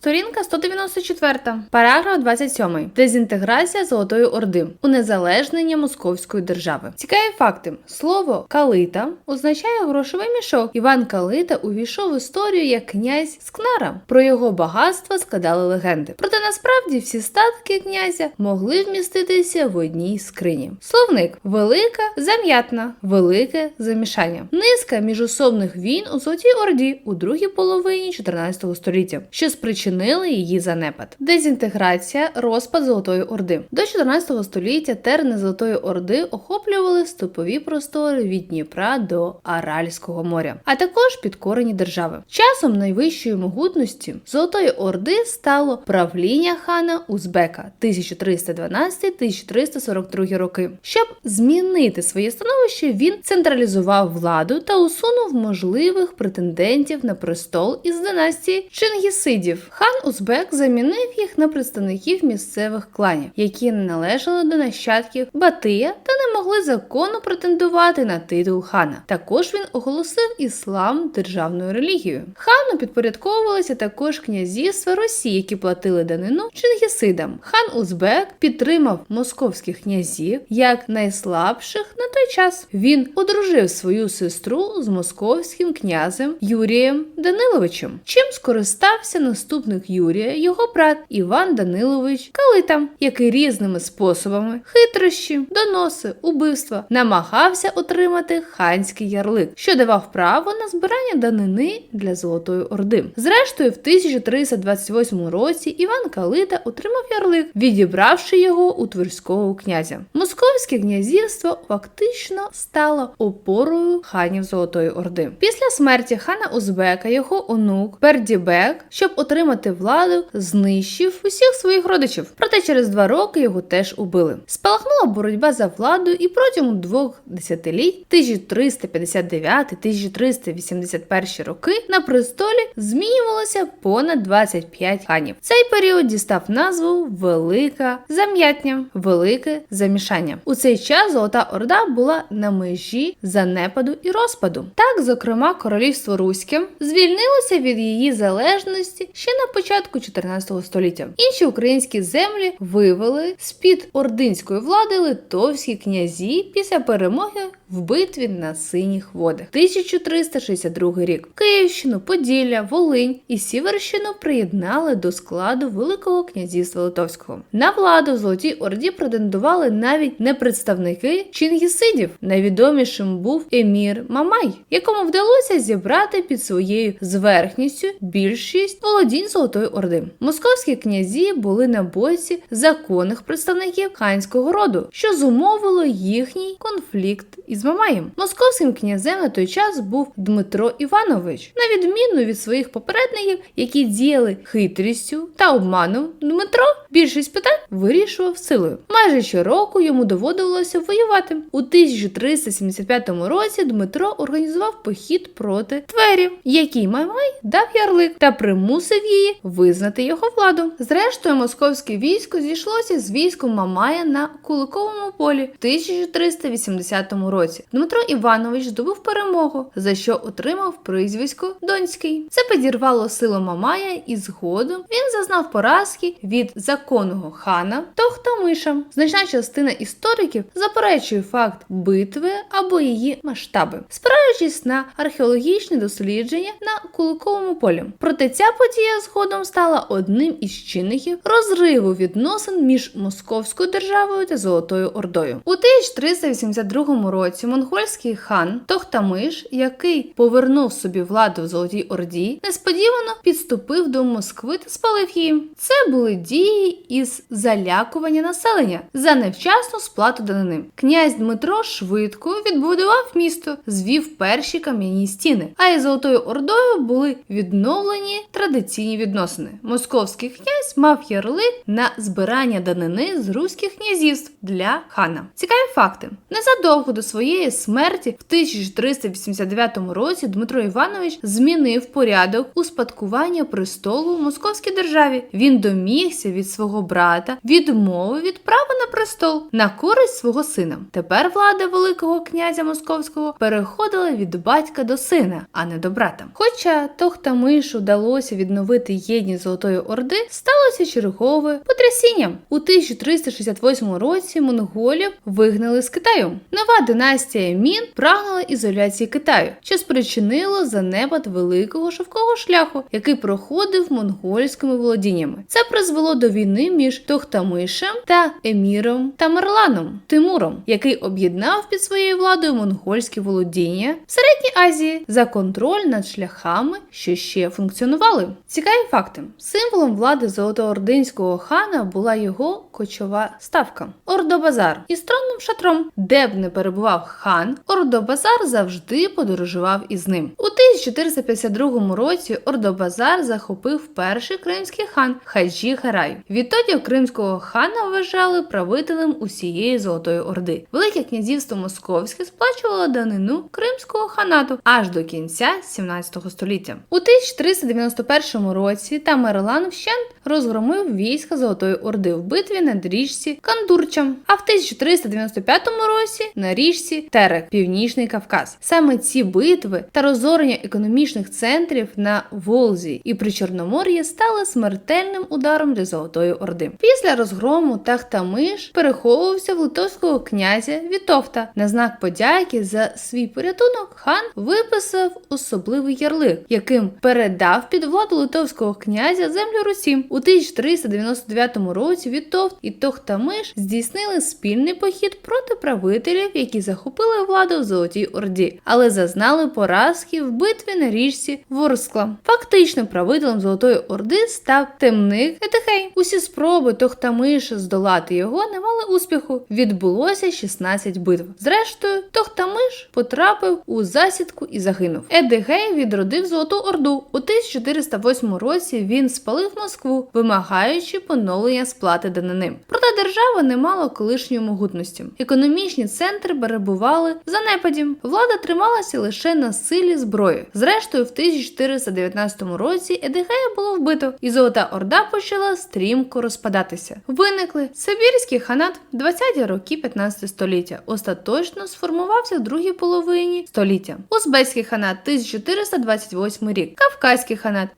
Сторінка 194, параграф 27. Дезінтеграція Золотої Орди, унезалежнення Московської держави. Цікаві факти: слово калита означає грошовий мішок. Іван Калита увійшов в історію як князь Скнара. Про його багатство складали легенди. Проте насправді всі статки князя могли вміститися в одній скрині. Словник велика зам'ятна, велике замішання. Низка міжособних війн у Золотій Орді у другій половині 14 століття, що спричинили її занепад. Дезінтеграція, розпад Золотої Орди. До 14 століття терни Золотої Орди охоплювали степові простори від Дніпра до Аральського моря, а також підкорені держави. Часом найвищої могутності Золотої Орди стало правління хана Узбека 1312-1342 роки. Щоб змінити своє становище, він централізував владу та усунув можливих претендентів на престол із династії Чингісидів. Хан Узбек замінив їх на представників місцевих кланів, які не належали до нащадків Батия та не могли законно претендувати на титул хана. Також він оголосив іслам державною релігією. Хану підпорядковувалися також князівства Росії, які платили данину Чингісидам. Хан Узбек підтримав московських князів як найслабших на той час. Він одружив свою сестру з московським князем Юрієм Даниловичем, чим скористався наступник Юрія, його брат Іван Данилович Калита, який різними способами хитрощі, доноси, убивства намагався отримати ханський ярлик, що давав право на збирання данини для Золотої Орди. Зрештою, в 1328 році Іван Калита отримав ярлик, відібравши його у Тверського князя. Московське князівство фактично стало опорою ханів Золотої Орди. Після смерті хана Узбека його онук Бердібек, щоб отримати владу, знищив усіх своїх родичів. Проте через два роки його теж убили. Спалахнула боротьба за владу, і протягом двох десятиліть 1359-1381 роки на престолі змінювалося понад 25 ханів. Цей період дістав назву Велика Зам'ятня, Велике Замішання. У цей час Золота Орда була на межі занепаду і розпаду. Так, зокрема, королівство Руське звільнилося від її залежності ще на початку 14 століття. Інші українські землі вивели з-під ординської влади литовські князі після перемоги в битві на синіх водах. 1362 рік. Київщину, Поділля, Волинь і Сіверщину приєднали до складу Великого князівства Литовського. На владу Золотій Орді претендували навіть не представники Чингісидів. Найвідомішим був емір Мамай, якому вдалося зібрати під своєю зверхністю більшість володінь Золотої Орди. Московські князі були на боці законних представників ханського роду, що зумовило їхній конфлікт із Мамаєм. Московським князем на той час був Дмитро Іванович. На відміну від своїх попередників, які діяли хитрістю та обманом, Дмитро більшість питань вирішував силою. Майже щороку йому доводилося воювати. У 1375 році Дмитро організував похід проти Твері, який Мамай дав ярлик та примусив її визнати його владу. Зрештою, московське військо зійшлося з військом Мамая на Куликовому полі в 1380 році. Дмитро Іванович здобув перемогу, за що отримав прізвисько Донський. Це підірвало силу Мамая, і згодом він зазнав поразки від законного хана Тохтамиша. Значна частина істориків заперечує факт битви або її масштаби, спираючись на археологічні дослідження на Куликовому полі. Проте ця подія згодом стала одним із чинників розриву відносин між Московською державою та Золотою Ордою. У 1382 році монгольський хан Тохтамиш, який повернув собі владу в Золотій Орді, несподівано підступив до Москви та спалив її. Це були дії із залякування населення за невчасну сплату данини. Князь Дмитро швидко відбудував місто, звів перші кам'яні стіни, а із Золотою Ордою були відновлені традиційні відносини. Московський князь мав ярлик на збирання данини з руських князівств для хана. Цікаві факти: незадовго до своєї смерті в 1389 році Дмитро Іванович змінив порядок успадкування престолу в московській державі. Він домігся від свого брата відмови від права на престол на користь свого сина. Тепер влада Великого князя Московського переходила від батька до сина, а не до брата. Хоча Тохтамишу вдалося відновити відстояти єдність Золотої Орди, сталося чергове потрясіння. У 1368 році монголів вигнали з Китаю. Нова династія Мін прагнула ізоляції Китаю, що спричинило занепад великого шовкового шляху, який проходив монгольськими володіннями. Це призвело до війни між Тохтамишем та Еміром Тамерланом Тимуром, який об'єднав під своєю владою монгольські володіння в Середній Азії за контроль над шляхами, що ще функціонували. Цікаві факти: символом влади золотоординського хана була його кочова ставка Ордобазар із тронним шатром, де б не перебував хан, Ордобазар завжди подорожував із ним. У 1452 році Ордобазар захопив перший кримський хан Хаджі Гарай. Відтоді кримського хана вважали правителем усієї Золотої Орди. Велике князівство Московське сплачувало данину кримського ханату аж до кінця 17 століття. У 1391 році Тамерлан вщент розгромив війська Золотої Орди в битві на річці Кандурчам, а в 1395 році на річці Терек, Північний Кавказ. Саме ці битви та розорення економічних центрів на Волзі і при Чорномор'ї стали смертельним ударом для Золотої Орди. Після розгрому Тахтамиш переховувався в литовського князя Вітовта. На знак подяки за свій порятунок хан виписав особливий ярлик, яким передав під владу литовського князя землю Русі. У 1399 році Вітовт і Тохтамиш здійснили спільний похід проти правителів, які захопили владу в Золотій Орді, але зазнали поразки в битві на річці Ворскла. Фактично, правителем Золотої Орди став темник Етихей. Усі спроби Тохтамиша здолати його не мали успіху. Відбулося 16 битв. Зрештою, Тохтамиш потрапив у засідку і загинув. Едигей відродив Золоту Орду. У 1408 році він спалив Москву, вимагаючи поновлення сплати данини. Проте держава не мала колишньої могутності. Економічні центри перебували в занепаді. Влада трималася лише на силі зброї. Зрештою, в 1419 році Едигея було вбито, і Золота Орда почала стрімко розпадатися. Виникли Сибірський ханат 20-ті роки 15 століття. Остаточно сформувався в другій половині століття. Узбецький ханат 1428 рік, Кавказький ханат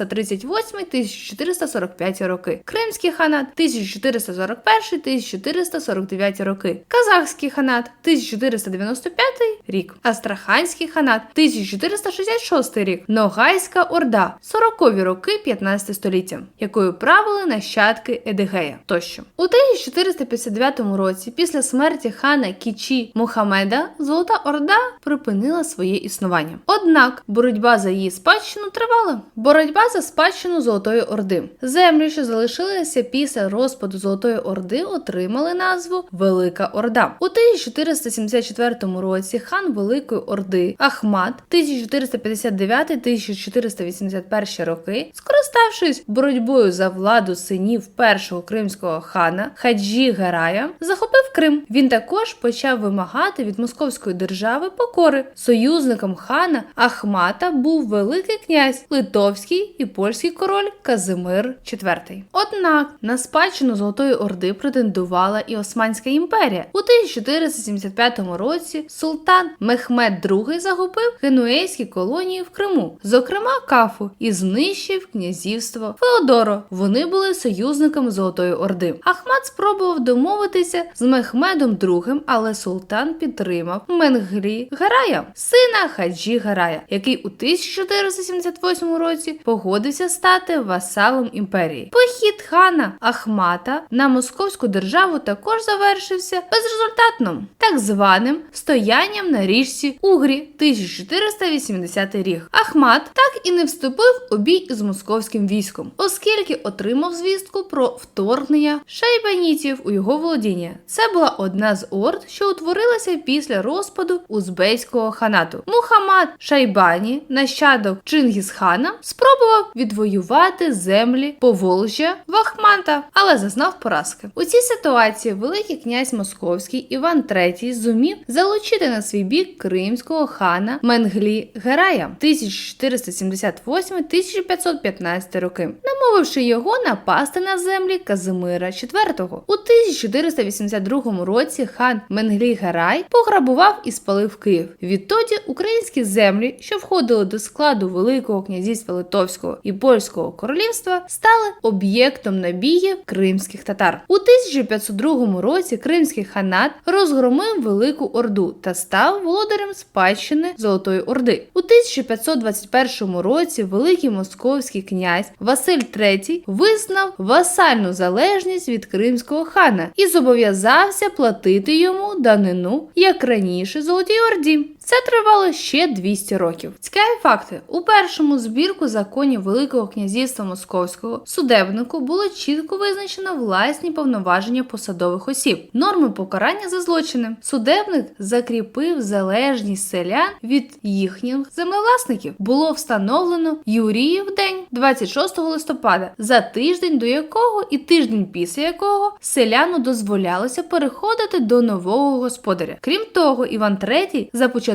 1438-1445 роки, Кримський ханат 1441-1449 роки, Казахський ханат 1495 рік, Астраханський ханат 1466 рік, Ногайська Орда 40-ві роки 15 століття, якою правили нащадки Едигея тощо. У 1459 році, після смерті хана Кічі Мухаммеда, Золота Орда припинила своє існування. Однак боротьба за її спадщину тривала. Боротьба за спадщину Золотої Орди. Землі, що залишилися після розпаду Золотої Орди, отримали назву Велика Орда. У 1474 році хан Великої Орди Ахмат 1459-1481 роки, скориставшись боротьбою за владу синів першого кримського хана Хаджі Гарая, захопив Крим. Він також почав вимагати від московської держави покори. Союзником хана Ахмата був великий князь Литовський і польський король Казимир IV. Однак на спадщину Золотої Орди претендувала і Османська імперія. У 1475 році султан Мехмед II захопив генуейські колонії в Криму, зокрема Кафу, і знищив князівство Феодоро. Вони були союзниками Золотої Орди. Ахмат спробував домовитися з Мехмедом II, але султан підтримав Менглі Гарая, сина Хаджі Гарая, який у 1478 році погодився стати васалом імперії. Похід хана Ахмата на московську державу також завершився безрезультатно, так званим стоянням на річці Угрі 1480 рік. Ахмат так і не вступив у бій з московським військом, оскільки отримав звістку про вторгнення шайбанітів у його володіння. Це була одна з орд, що утворилася після розпаду узбейського ханату. Мухаммад Шайбані, нащадок Чингісхана, спробував відвоювати землі Поволжя в Ахмата, але зазнав поразки. У цій ситуації великий князь Московський Іван III зумів залучити на свій бік кримського хана Менглі Герая 1478-1515 роки, намовивши його напасти на землі Казимира IV. У 1482 році хан Менглі Герай пограбував і спалив Київ. Відтоді українські землі, що входили до складу Великого князівства Литовського Московського і Польського королівства стали об'єктом набігів кримських татар. У 1502 році Кримський ханат розгромив Велику Орду та став володарем спадщини Золотої Орди. У 1521 році Великий Московський князь Василь III визнав васальну залежність від кримського хана і зобов'язався платити йому данину, як раніше Золотій Орді. Це тривало ще 200 років. Цікаві факти: у першому збірку законів Великого князівства Московського судебнику було чітко визначено власні повноваження посадових осіб, норми покарання за злочини. Судебник закріпив залежність селян від їхніх землевласників. Було встановлено Юріїв день 26 листопада, за тиждень до якого і тиждень після якого селяну дозволялося переходити до нового господаря. Крім того, Іван III започаткував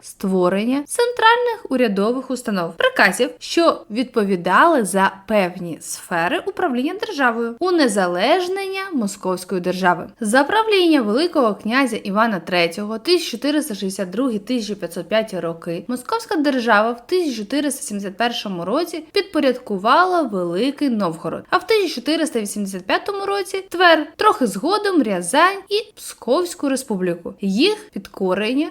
створення центральних урядових установ, приказів, що відповідали за певні сфери управління державою, унезалежнення Московської держави. За правління Великого князя Івана III 1462-1505 роки Московська держава в 1471 році підпорядкувала Великий Новгород, а в 1485 році Твер, трохи згодом Рязань і Псковську республіку. Їх підкорення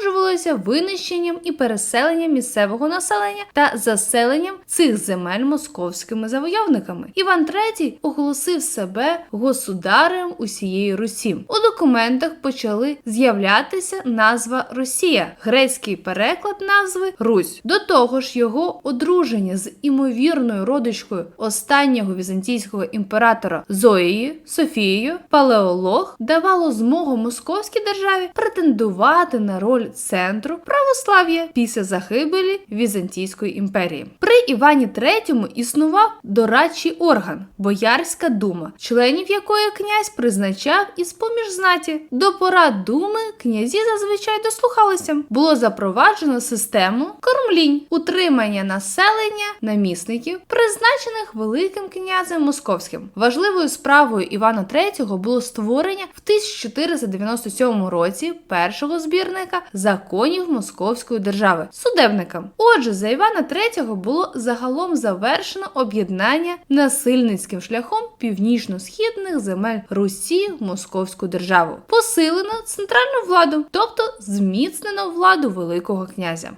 супроводжувалося винищенням і переселенням місцевого населення та заселенням цих земель московськими завойовниками. Іван III оголосив себе государем усієї Русі. У документах почали з'являтися назва Росія, грецький переклад назви Русь. До того ж, його одруження з імовірною родичкою останнього візантійського імператора Зоєю Софією Палеолог давало змогу московській державі претендувати на роль центру православ'я після загибелі Візантійської імперії. При Івані III існував дорадчий орган Боярська дума, членів якої князь призначав із поміж знаті. До порад думи князі зазвичай дослухалися. Було запроваджено систему кормлінь, утримання населення намісників, призначених Великим князем Московським. Важливою справою Івана III було створення в 1497 році першого збірника законів Московської держави судебникам. Отже, за Івана III було загалом завершено об'єднання насильницьким шляхом північно-східних земель Русі в Московську державу. Посилено центральну владу, тобто зміцнено владу Великого князя.